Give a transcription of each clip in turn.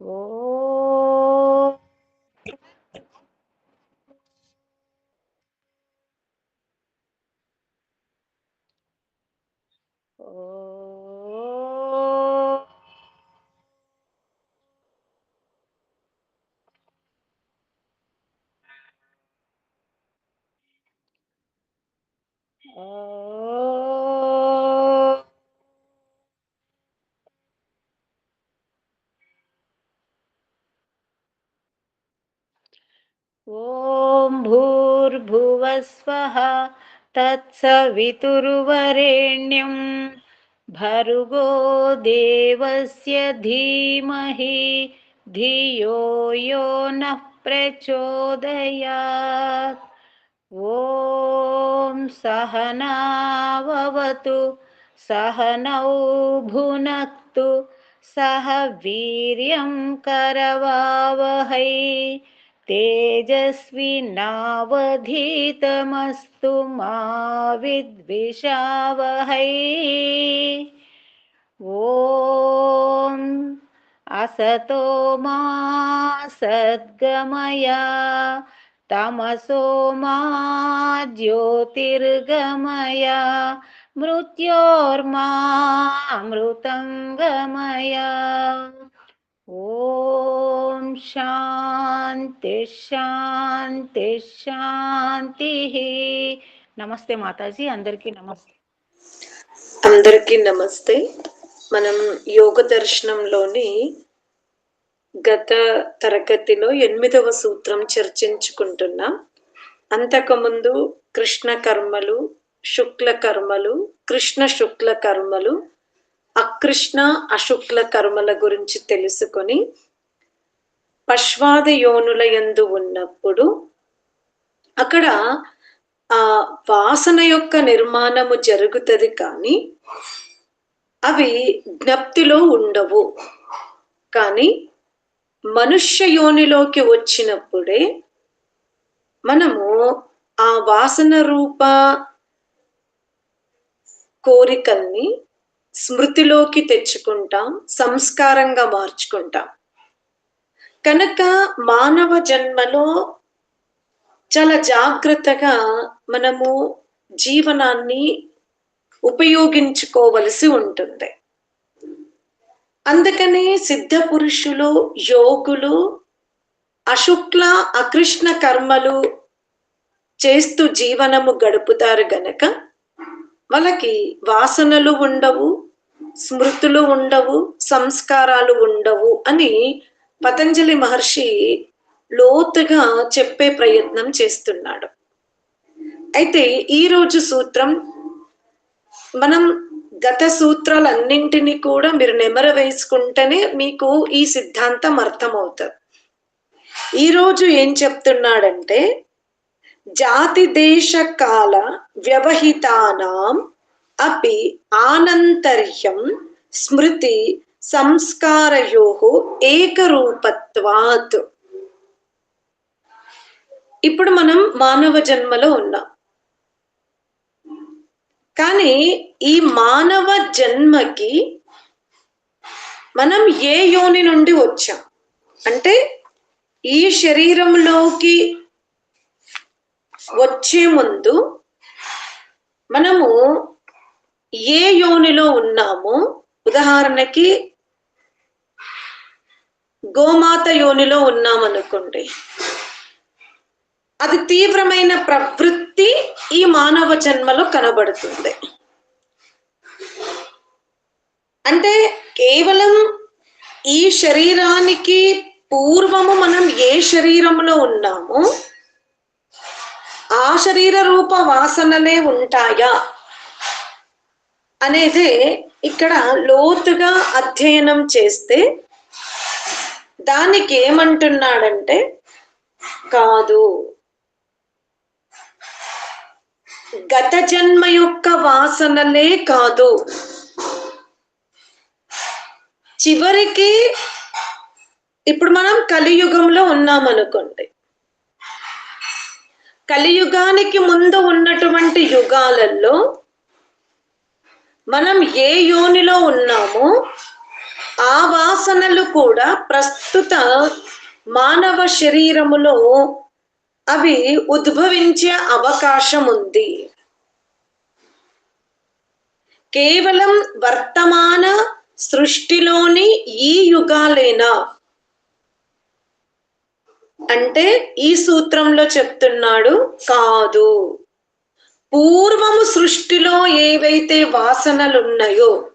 ఓ ॐ भूर्भुवस्वः तत्सवितुर्वरेण्यं भर्गो देवस्य धीमहि धियो यो नः प्रचोदयात्। ॐ सहनाववतु सहनौ भुनक्तु सह वीर्यं करवावहै तेजस्विनावधीतमस्तु मा विद्विषावहै। ॐ असतो मा सद्गमया तमसो मा ज्योतिर्गमया मृत्योर्मामृतं गमया ॐ శాంతి శాంతి శాంతి నమస్తే మాతాజీ అందరికీ నమస్తే. అందరికీ నమస్తే. మనం యోగ దర్శనంలోని గత తరగతిలో ఎనిమిదవ సూత్రం చర్చించుకుంటున్నాం. అంతకుముందు కృష్ణ కర్మలు శుక్ల కర్మలు కృష్ణ శుక్ల కర్మలు అకృష్ణ అశుక్ల కర్మల గురించి తెలుసుకొని పశ్వాద యోనుల యందు ఉన్నప్పుడు అక్కడ ఆ వాసన యొక్క నిర్మాణము జరుగుతుంది కానీ అవి జ్ఞప్తిలో ఉండవు. కానీ మనుష్య యోనిలోకి వచ్చినప్పుడే మనము ఆ వాసన రూప కోరికల్ని స్మృతిలోకి తెచ్చుకుంటాం సంస్కారంగా మార్చుకుంటాం. కనుక మానవ జన్మలో చాలా జాగ్రత్తగా మనము జీవనాన్ని ఉపయోగించుకోవలసి ఉంటుంది. అందుకనే సిద్ధ పురుషులు యోగులు అశుక్ల అకృష్ణ కర్మలు చేస్తూ జీవనము గడుపుతారు గనక వాళ్ళకి వాసనలు ఉండవు స్మృతులు ఉండవు సంస్కారాలు ఉండవు అని పతంజలి మహర్షి లోతుగా చెప్పే ప్రయత్నం చేస్తున్నాడు. అయితే ఈ రోజు సూత్రం మనం గత సూత్రాలన్నింటినీ కూడా మీరు నెమర వేసుకుంటేనే మీకు ఈ సిద్ధాంతం అర్థమవుతుంది. ఈరోజు ఏం చెప్తున్నాడంటే జాతి దేశ కాల వ్యవహితానాం అపి ఆనంతర్యం స్మృతి సంస్కారయో ఏకరూపత్వాత్. ఇప్పుడు మనం మానవ జన్మలో ఉన్నాం. కానీ ఈ మానవ జన్మకి మనం ఏ యోని నుండి వచ్చాం? అంటే ఈ శరీరంలోకి వచ్చే ముందు మనము ఏ యోనిలో ఉన్నామో? ఉదాహరణకి గోమాత యోనిలో ఉన్నాం అనుకోండి అది తీవ్రమైన ప్రవృత్తి ఈ మానవ జన్మలో కనబడుతుంది. అంటే కేవలం ఈ శరీరానికి పూర్వము మనం ఏ శరీరంలో ఉన్నామో ఆ శరీర రూప వాసనలే ఉంటాయా అనేది ఇక్కడ లోతుగా అధ్యయనం చేస్తే దానికి ఏమంటున్నాడంటే కాదు. గత జన్మ యొక్క వాసనలే కాదు. చివరికి ఇప్పుడు మనం కలియుగంలో ఉన్నాం అనుకోండి కలియుగానికి ముందు ఉన్నటువంటి యుగాలలో మనం ఏ యోనిలో ఉన్నామో ఆ వాసనలు కూడా ప్రస్తుత మానవ శరీరములో అవి ఉద్భవించే అవకాశం ఉంది. కేవలం వర్తమాన సృష్టిలోని ఈ యుగాలేనా? అంటే ఈ సూత్రంలో చెప్తున్నాడు కాదు. పూర్వము సృష్టిలో ఏవైతే వాసనలున్నాయో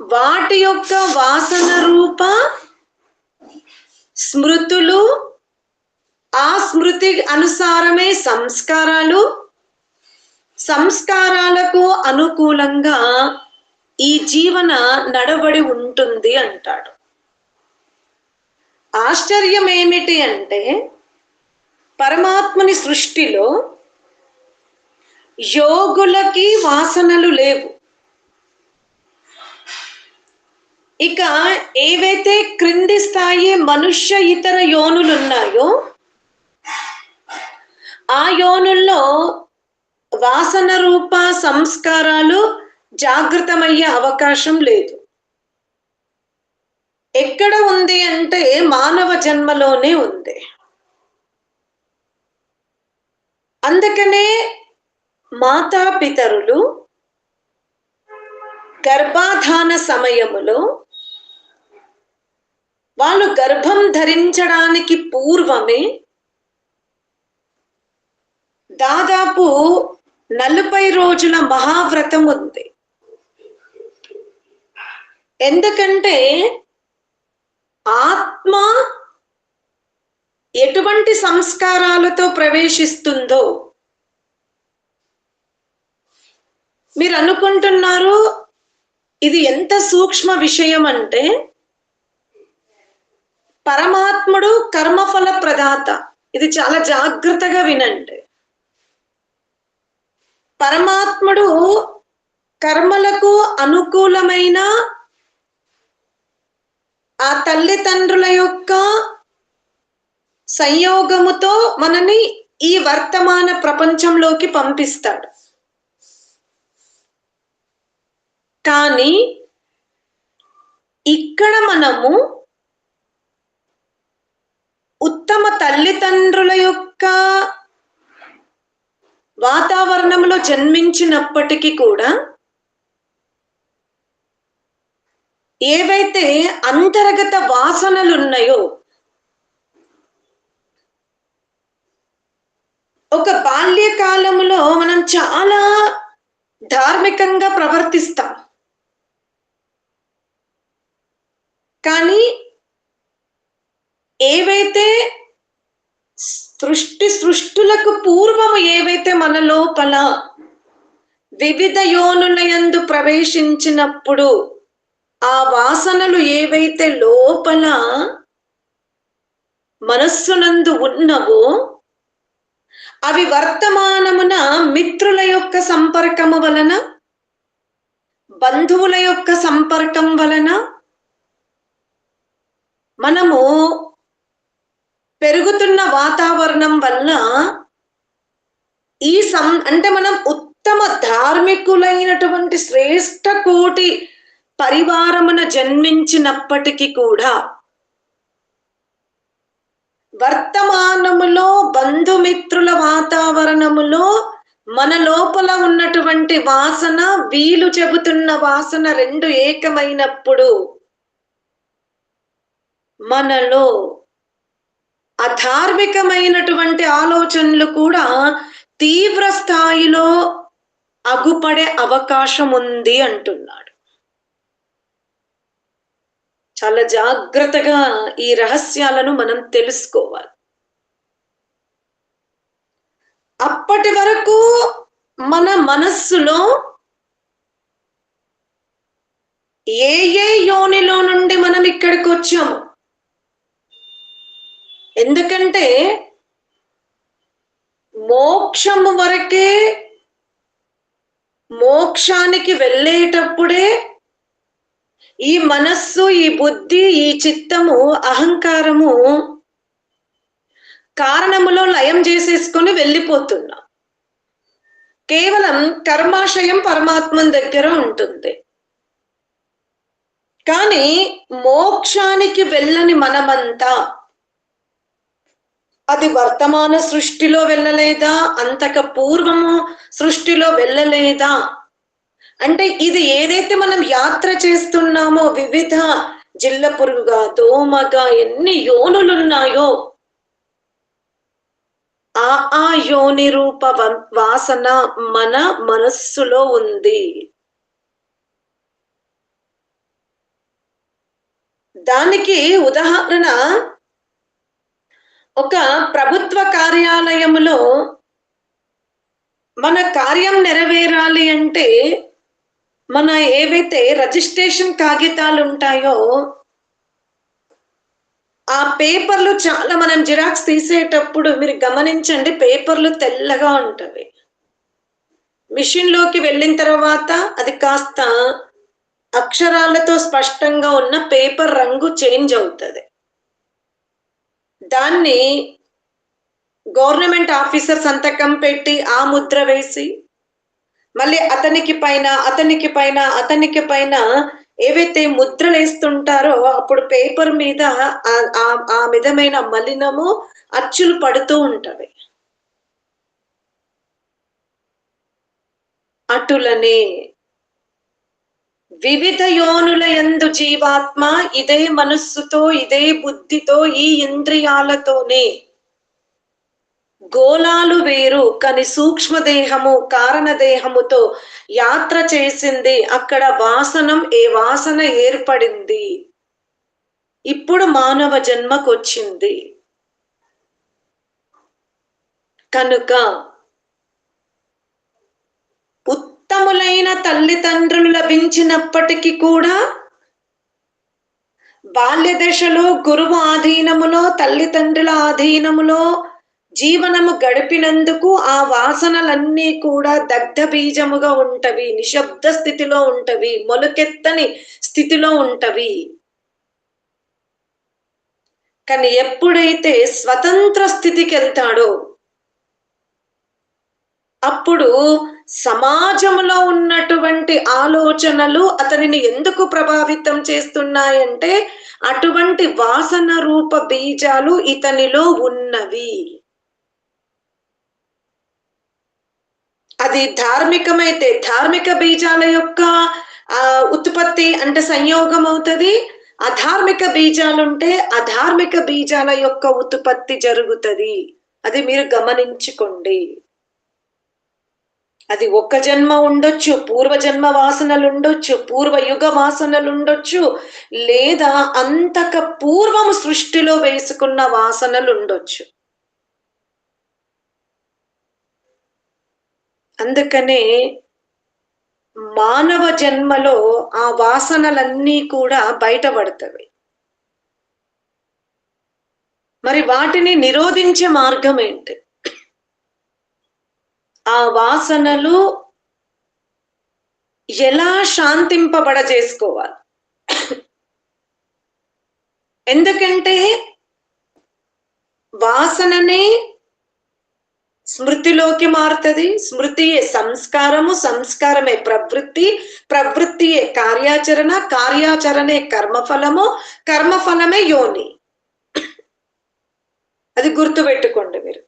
వాటి యొక్క వాసన రూప స్మృతులు ఆ స్మృతి అనుసారమే సంస్కారాలు. సంస్కారాలకు అనుకూలంగా ఈ జీవన నడబడి ఉంటుంది అంటాడు. ఆశ్చర్యం ఏమిటి అంటే పరమాత్మని సృష్టిలో యోగులకి వాసనలు లేవు. ఇక ఏవైతే క్రింది స్థాయి మనుష్య ఇతర యోనులు ఉన్నాయో ఆ యోనుల్లో వాసన రూప సంస్కారాలు జాగృతమయ్యే అవకాశం లేదు. ఎక్కడ ఉంది అంటే మానవ జన్మలోనే ఉంది. అందుకనే మాతాపితరులు గర్భాధాన సమయములో వాళ్ళు గర్భం ధరించడానికి పూర్వమే దాదాపు నలభై రోజుల మహావ్రతం ఉంది. ఎందుకంటే ఆత్మ ఎటువంటి సంస్కారాలతో ప్రవేశిస్తుందో మీరు అనుకుంటున్నారు ఇది ఎంత సూక్ష్మ విషయం అంటే పరమాత్ముడు కర్మఫల ప్రదాత. ఇది చాలా జాగ్రత్తగా వినండి. పరమాత్ముడు కర్మలకు అనుకూలమైన ఆ తల్లిదండ్రుల యొక్క సంయోగముతో మనని ఈ వర్తమాన ప్రపంచంలోకి పంపిస్తాడు. కానీ ఇక్కడ మనము ఉత్తమ తల్లిదండ్రుల యొక్క వాతావరణంలో జన్మించినప్పటికీ కూడా ఏవైతే అంతర్గత వాసనలు ఉన్నాయో ఒక బాల్యకాలంలో మనం చాలా ధార్మికంగా ప్రవర్తిస్తాం. కానీ ఏవైతే సృష్టి సృష్టులకు పూర్వము ఏవైతే మన లోపల వివిధ యోనులయందు ప్రవేశించినప్పుడు ఆ వాసనలు ఏవైతే లోపల మనస్సునందు ఉన్నవో అవి వర్తమానమున మిత్రుల యొక్క సంపర్కము వలన బంధువుల యొక్క సంపర్కం వలన మనము పెరుగుతున్న వాతావరణం వల్ల ఈ సం అంటే మనం ఉత్తమ ధార్మికులైనటువంటి శ్రేష్ట కోటి పరివారమున జన్మించినప్పటికీ కూడా వర్తమానములో బంధుమిత్రుల వాతావరణములో మన లోపల ఉన్నటువంటి వాసన వీలు చెబుతున్న వాసన రెండు ఏకమైనప్పుడు మనలో అధార్మికమైనటువంటి ఆలోచనలు కూడా తీవ్ర స్థాయిలో అగుపడే అవకాశం ఉంది అంటున్నాడు. చాలా జాగ్రత్తగా ఈ రహస్యాలను మనం తెలుసుకోవాలి. అప్పటి వరకు మన మనస్సులో ఏ ఏ యోనిలో నుండి మనం ఇక్కడికి వచ్చాము ఎందుకంటే మోక్షము వరకే మోక్షానికి వెళ్ళేటప్పుడే ఈ మనస్సు ఈ బుద్ధి ఈ చిత్తము అహంకారము కారణములో లయం చేసేసుకొని వెళ్ళిపోతున్నా. కేవలం కర్మాశయం పరమాత్మ దగ్గర ఉంటుంది. కానీ మోక్షానికి వెళ్ళని మనమంతా అది వర్తమాన సృష్టిలో వెళ్ళలేదా? అంతక పూర్వము సృష్టిలో వెళ్ళలేదా? అంటే ఇది ఏదైతే మనం యాత్ర చేస్తున్నామో వివిధ జిల్ల పురుగుగా దోమగా ఎన్ని యోనులున్నాయో ఆ ఆ యోని రూప వాసన మన మనస్సులో ఉంది. దానికి ఉదాహరణ ఒక ప్రభుత్వ కార్యాలయములో మన కార్యం నెరవేరాలి అంటే మన ఏవైతే రిజిస్ట్రేషన్ కాగితాలు ఉంటాయో ఆ పేపర్లు చాలా మనం జిరాక్స్ తీసేటప్పుడు మీరు గమనించండి పేపర్లు తెల్లగా ఉంటవి. మిషన్లోకి వెళ్ళిన తర్వాత అది కాస్త అక్షరాలతో స్పష్టంగా ఉన్న పేపర్ రంగు చేంజ్ అవుతుంది. దాన్ని గవర్నమెంట్ ఆఫీసర్ సంతకం పెట్టి ఆ ముద్ర వేసి మళ్ళీ అతనికి పైన అతనికి పైన అతనికి పైన ఏవైతే ముద్రలు వేస్తుంటారో అప్పుడు పేపర్ మీద ఆ- ఆ- విధమైన మలినము అచ్చులు పడుతూ ఉంటవి. అటులనే వివిధ యోనుల యందు జీవాత్మ ఇదే మనస్సుతో ఇదే బుద్ధితో ఈ ఇంద్రియాలతోనే. గోళాలు వేరు కాని సూక్ష్మదేహము కారణదేహముతో యాత్ర చేసింది అక్కడ వాసనం ఏ వాసన ఏర్పడింది? ఇప్పుడు మానవ జన్మకొచ్చింది. కనుక ఉత్తములైన తల్లిదండ్రులు లభించినప్పటికీ కూడా బాల్య దశలో గురువు ఆధీనములో తల్లిదండ్రుల ఆధీనములో జీవనము గడిపినందుకు ఆ వాసనలన్నీ కూడా దగ్ధ బీజముగా ఉంటవి నిశ్శబ్ద స్థితిలో ఉంటవి మొలకెత్తని స్థితిలో ఉంటవి. కానీ ఎప్పుడైతే స్వతంత్ర స్థితికి వెళ్తాడో అప్పుడు సమాజంలో ఉన్నటువంటి ఆలోచనలు అతనిని ఎందుకు ప్రభావితం చేస్తున్నాయంటే అటువంటి వాసన రూప బీజాలు ఇతనిలో ఉన్నవి. అది ధార్మికమైతే ధార్మిక బీజాల యొక్క ఆ ఉత్పత్తి అంటే సంయోగం అవుతుంది. అధార్మిక బీజాలుంటే అధార్మిక బీజాల యొక్క ఉత్పత్తి జరుగుతుంది. అది మీరు గమనించుకోండి. అది ఒక్క జన్మ ఉండొచ్చు పూర్వ జన్మ వాసనలు ఉండొచ్చు పూర్వ యుగ వాసనలు ఉండొచ్చు లేదా అంతక పూర్వము సృష్టిలో వేసుకున్న వాసనలు ఉండొచ్చు. అందుకనే మానవ జన్మలో ఆ వాసనలన్నీ కూడా బయటపడతవి మరి వాటిని నిరోధించే మార్గం ఏంటి? ఆ వాసనలు ఎలా శాంతింపబడ చేసుకోవాలి ఎందుకంటే వాసననే స్మృతిలోకి మారుతుంది. స్మృతియే సంస్కారము సంస్కారమే ప్రవృత్తి. ప్రవృత్తియే కార్యాచరణ కార్యాచరణే కర్మఫలము కర్మఫలమే యోని. అది గుర్తుపెట్టుకోండి మీరు.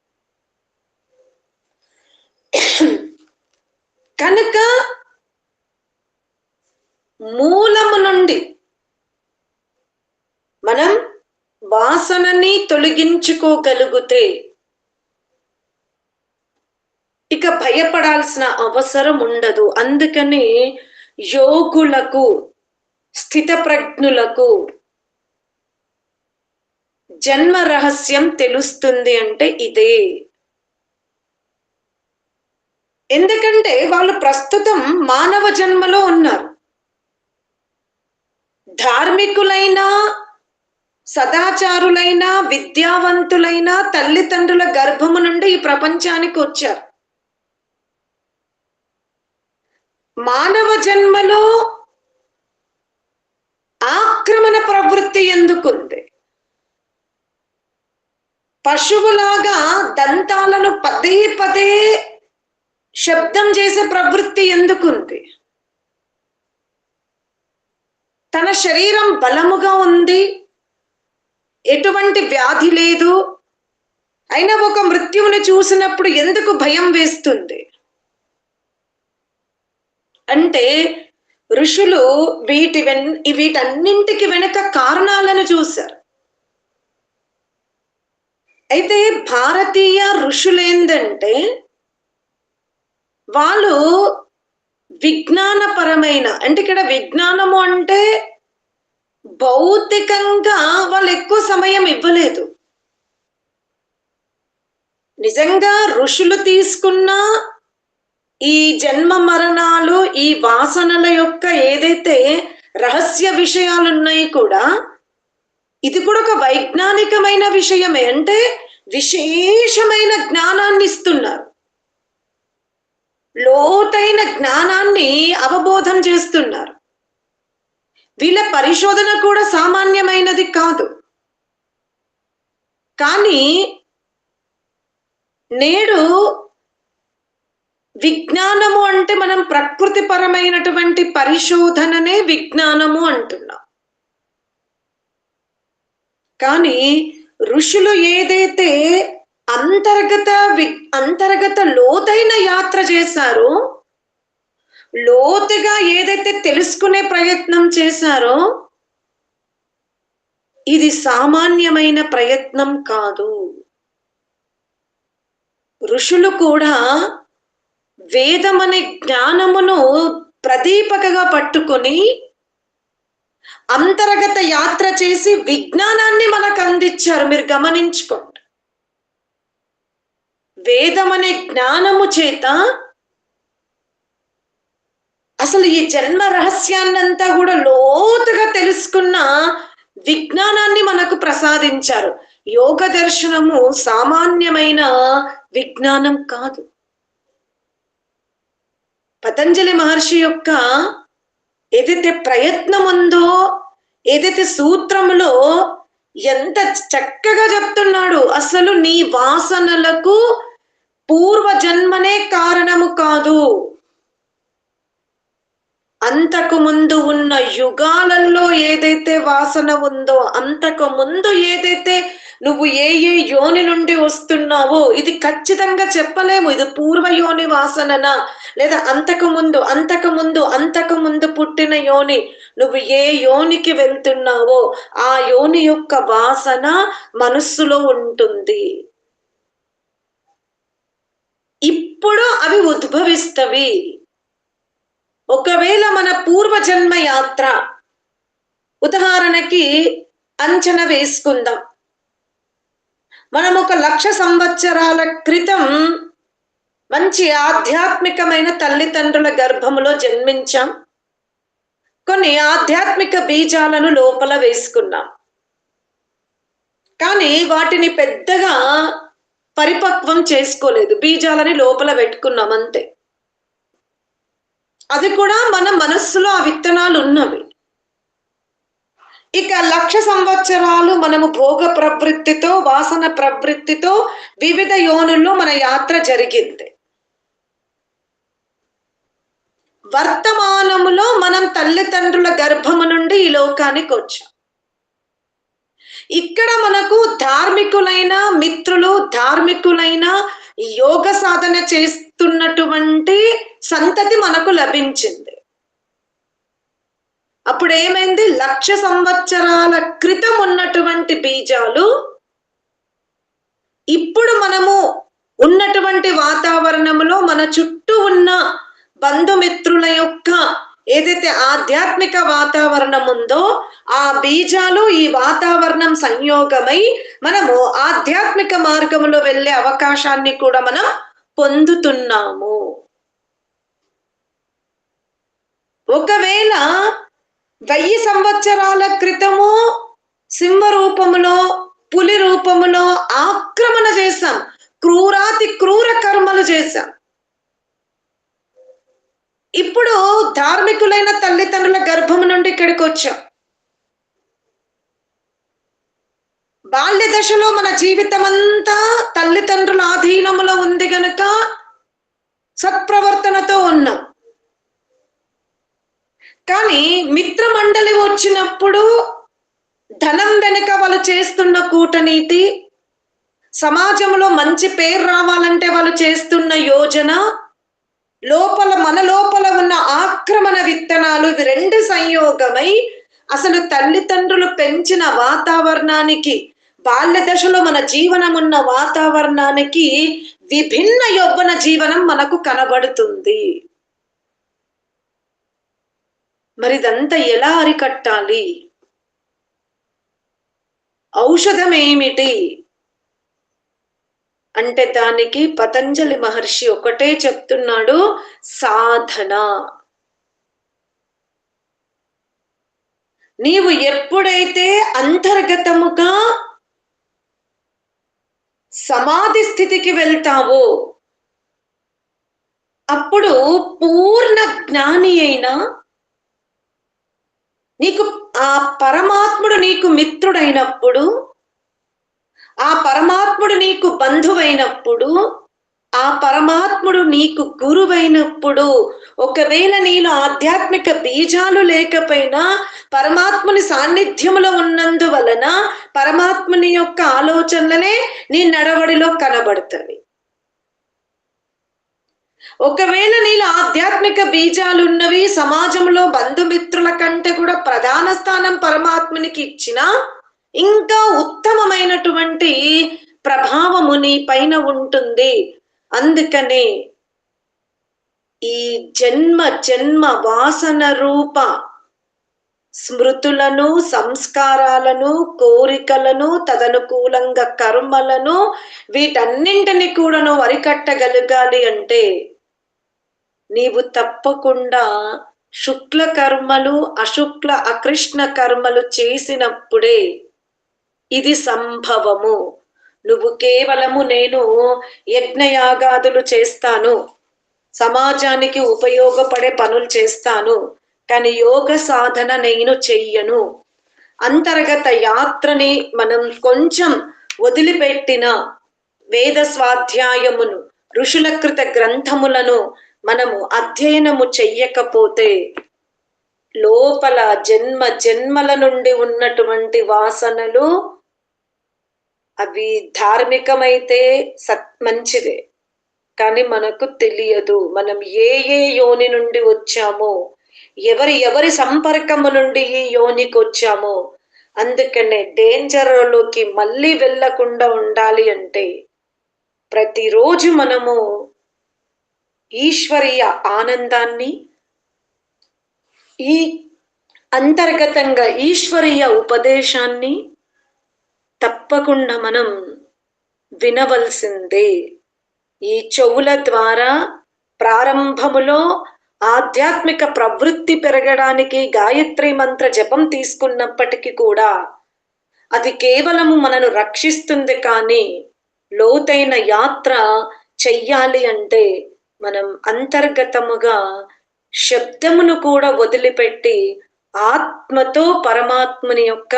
కనుక మూలము నుండి మనం వాసనని తొలగించుకోగలిగితే ఇక భయపడాల్సిన అవసరం ఉండదు. అందుకని యోగులకు స్థితప్రజ్ఞులకు జన్మ రహస్యం తెలుస్తుంది అంటే ఇదే. ఎందుకంటే వాళ్ళు ప్రస్తుతం మానవ జన్మలో ఉన్నారు. ధార్మికులైన సదాచారులైన విద్యావంతులైన తల్లిదండ్రుల గర్భము నుండి ఈ ప్రపంచానికి వచ్చారు. మానవ జన్మలో ఆక్రమణ ప్రవృత్తి ఎందుకుంది? పశువులాగా దంతాలను పదే పదే శబ్దం చేసే ప్రవృత్తి ఎందుకుంది తన శరీరం బలముగా ఉంది ఎటువంటి వ్యాధి లేదు అయినా ఒక మృత్యువుని చూసినప్పుడు ఎందుకు భయం వేస్తుంది? అంటే ఋషులు వీటి వెన్ వీటన్నింటికి వెనుక కారణాలను చూశారు. అయితే భారతీయ ఋషులేందంటే వాళ్ళు విజ్ఞానపరమైన అంటే ఇక్కడ విజ్ఞానము అంటే భౌతికంగా వాళ్ళు ఎక్కువ సమయం ఇవ్వలేదు. నిజంగా ఋషులు తీసుకున్న ఈ జన్మ మరణాలు ఈ వాసనల యొక్క ఏదైతే రహస్య విషయాలు ఉన్నాయి కూడా ఇది కూడా ఒక వైజ్ఞానికమైన విషయమే. అంటే విశేషమైన జ్ఞానాన్ని ఇస్తున్నారు లోతైన జ్ఞానాన్ని అవబోధం చేస్తున్నారు. వీళ్ళ పరిశోధన కూడా సామాన్యమైనది కాదు. కానీ నేడు విజ్ఞానము అంటే మనం ప్రకృతి పరమైనటువంటి పరిశోధననే విజ్ఞానము అంటున్నాం. కానీ ఋషులు ఏదైతే అంతర్గత వి అంతర్గత లోతైన యాత్ర చేశారో. లోతుగా ఏదైతే తెలుసుకునే ప్రయత్నం చేశారో ఇది సామాన్యమైన ప్రయత్నం కాదు. ఋషులు కూడా వేదమనే జ్ఞానమును ప్రదీపకగా పట్టుకొని అంతర్గత యాత్ర చేసి విజ్ఞానాన్ని మనకు అందించారు. మీరు గమనించుకోండి వేదమనే జ్ఞానము చేత అసలు ఈ జన్మ రహస్యాన్నంతా కూడా లోతుగా తెలుసుకున్న విజ్ఞానాన్ని మనకు ప్రసాదించారు. యోగ దర్శనము సామాన్యమైన విజ్ఞానం కాదు. పతంజలి మహర్షి యొక్క ఏదైతే ప్రయత్నం ఉందో ఏదైతే సూత్రములో ఎంత చక్కగా చెప్తున్నాడు అసలు నీ వాసనలకు పూర్వ జన్మనే కారణము కాదు. అంతకు ముందు ఉన్న యుగాలలో ఏదైతే వాసన ఉందో అంతకు ముందు ఏదైతే నువ్వు ఏ ఏ యోని నుండి వస్తున్నావో ఇది ఖచ్చితంగా చెప్పలేము. ఇది పూర్వ యోని వాసననా? లేదా అంతకు ముందు అంతకు ముందు అంతకు ముందు పుట్టిన యోని నువ్వు ఏ యోనికి వెళ్తున్నావో ఆ యోని యొక్క వాసన మనస్సులో ఉంటుంది. ఇప్పుడు అవి ఉద్భవిస్తవి. ఒకవేళ మన పూర్వజన్మ యాత్ర ఉదాహరణకి అంచనా వేసుకుందాం. మనం ఒక లక్ష సంవత్సరాల క్రితం మంచి ఆధ్యాత్మికమైన తల్లిదండ్రుల గర్భములో జన్మించాం. కొన్ని ఆధ్యాత్మిక బీజాలను లోపల వేసుకున్నాం. కానీ వాటిని పెద్దగా పరిపక్వం చేసుకోలేదు. బీజాలని లోపల పెట్టుకున్నాం అంతే అది కూడా మన మనస్సులో ఆ విత్తనాలు ఉన్నవి. ఇక లక్ష సంవత్సరాలు మనము భోగ ప్రవృత్తితో వాసన ప్రవృత్తితో వివిధ యోనుల్లో మన యాత్ర జరిగింది. వర్తమానములో మనం తల్లిదండ్రుల గర్భము నుండి ఈ లోకానికి వచ్చాం. ఇక్కడ మనకు ధార్మికులైన మిత్రులు ధార్మికులైన యోగ సాధన చేస్తున్నటువంటి సంతతి మనకు లభించింది. అప్పుడు ఏమైంది? లక్ష సంవత్సరాల క్రితం ఉన్నటువంటి బీజాలు ఇప్పుడు మనము ఉన్నటువంటి వాతావరణంలో మన చుట్టూ ఉన్న బంధుమిత్రుల యొక్క ఏదైతే ఆధ్యాత్మిక వాతావరణం ఉందో ఆ బీజాలు ఈ వాతావరణం సంయోగమై మనము ఆధ్యాత్మిక మార్గంలో వెళ్ళే అవకాశాన్ని కూడా మనం పొందుతున్నాము. ఒకవేళ వెయ్యి సంవత్సరాల క్రితము సింహ రూపములో పులి రూపములో ఆక్రమణ చేశాం క్రూరాతి క్రూర కర్మలు చేశాం ఇప్పుడు ధార్మికులైన తల్లిదండ్రుల గర్భము నుండి ఇక్కడికి వచ్చాం. బాల్య దశలో మన జీవితం అంతా తల్లిదండ్రుల ఆధీనములో ఉంది గనక సత్ప్రవర్తనతో ఉన్నాం. కానీ మిత్రమండలి వచ్చినప్పుడు ధనం వెనుక వాళ్ళు చేస్తున్న కూటనీతి సమాజంలో మంచి పేరు రావాలంటే వాళ్ళు చేస్తున్న యోజన లోపల మన లోపల ఉన్న ఆక్రమణ విత్తనాలు ఇవి రెండు సంయోగమై అసలు తల్లిదండ్రులు పెంచిన వాతావరణానికి బాల్య దశలో మన జీవనం ఉన్న వాతావరణానికి విభిన్న యౌవన జీవనం మనకు కనబడుతుంది. మరి ఇదంతా ఎలా అరికట్టాలి? ఔషధం ఏమిటి అంటే దానికి పతంజలి మహర్షి ఒకటే చెప్తున్నాడు సాధన. నీవు ఎప్పుడైతే అంతర్గతముగా సమాధి స్థితికి వెళ్తావో అప్పుడు పూర్ణ జ్ఞాని అయినా నీకు ఆ పరమాత్ముడు నీకు మిత్రుడైనప్పుడు ఆ పరమాత్ముడు నీకు బంధువైనప్పుడు ఆ పరమాత్ముడు నీకు గురువైనప్పుడు ఒకవేళ నేను ఆధ్యాత్మిక బీజాలు లేకపోయినా పరమాత్ముని సాన్నిధ్యములో ఉన్నందువలన పరమాత్ముని యొక్క ఆలోచనలనే నీ నడవడిలో కనబడుతుంది ఒకవేళ నీలో ఆధ్యాత్మిక బీజాలు ఉన్నవి సమాజంలో బంధుమిత్రుల కంటే కూడా ప్రధాన స్థానం పరమాత్మునికి ఇచ్చిన ఇంకా ఉత్తమమైనటువంటి ప్రభావము నీ పైన ఉంటుంది. అందుకనే ఈ జన్మ జన్మ వాసన రూప స్మృతులను సంస్కారాలను కోరికలను తదనుకూలంగా కర్మలను వీటన్నింటిని కూడాను వరికట్టగలగాలి అరికట్టగలగాలి అంటే నీవు తప్పకుండా శుక్ల కర్మలు అశుక్ల అకృష్ణ కర్మలు చేసినప్పుడే ఇది సంభవము. నువ్వు కేవలము నేను యజ్ఞయాగాదులు చేస్తాను. సమాజానికి ఉపయోగపడే పనులు చేస్తాను. కానీ యోగ సాధన నేను చెయ్యను. అంతర్గత యాత్రని మనం కొంచెం వదిలిపెట్టిన వేద స్వాధ్యాయమును ఋషుల కృత గ్రంథములను మనము అధ్యయనము చెయ్యకపోతే లోపల జన్మ జన్మల నుండి ఉన్నటువంటి వాసనలు అవి ధార్మికమైతే సత్ మంచిదే కానీ మనకు తెలియదు. మనం ఏ ఏ యోని నుండి వచ్చామో ఎవరి ఎవరి సంపర్కము నుండి ఈ యోనికి వచ్చామో అందుకనే డేంజర్లోకి మళ్ళీ వెళ్ళకుండా ఉండాలి అంటే ప్రతిరోజు మనము ఈశ్వరీయ ఆనందాన్ని ఈ అంతర్గతంగా ఈశ్వరీయ ఉపదేశాన్ని తప్పకుండా మనం వినవలసిందే. ఈ చెవుల ద్వారా ప్రారంభములో ఆధ్యాత్మిక ప్రవృత్తి పెరగడానికి గాయత్రి మంత్ర జపం తీసుకున్నప్పటికీ కూడా అది కేవలము మనను రక్షిస్తుంది కానీ లోతైన యాత్ర చెయ్యాలి అంటే మనం అంతర్గతముగా శబ్దమును కూడా వదిలిపెట్టి ఆత్మతో పరమాత్మని యొక్క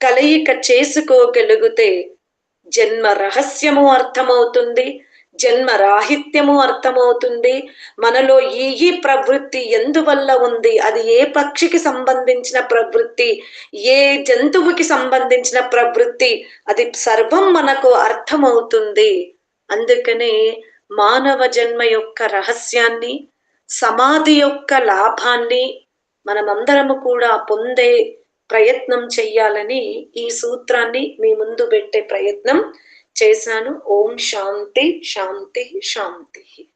కలయిక చేసుకోగలిగితే జన్మ రహస్యము అర్థమవుతుంది జన్మ రాహిత్యము అర్థమవుతుంది. మనలో ఈ ఈ ప్రవృత్తి ఎందువల్ల ఉంది? అది ఏ పక్షికి సంబంధించిన ప్రవృత్తి? ఏ జంతువుకి సంబంధించిన ప్రవృత్తి? అది సర్వం మనకు అర్థమవుతుంది. అందుకనే మానవ జన్మ యొక్క రహస్యాన్ని సమాధి యొక్క లాభాన్ని మనమందరము కూడా పొందే ప్రయత్నం చెయ్యాలని ఈ సూత్రాన్ని మీ ముందు పెట్టే ప్రయత్నం చేశాను. ఓం శాంతి శాంతి శాంతి.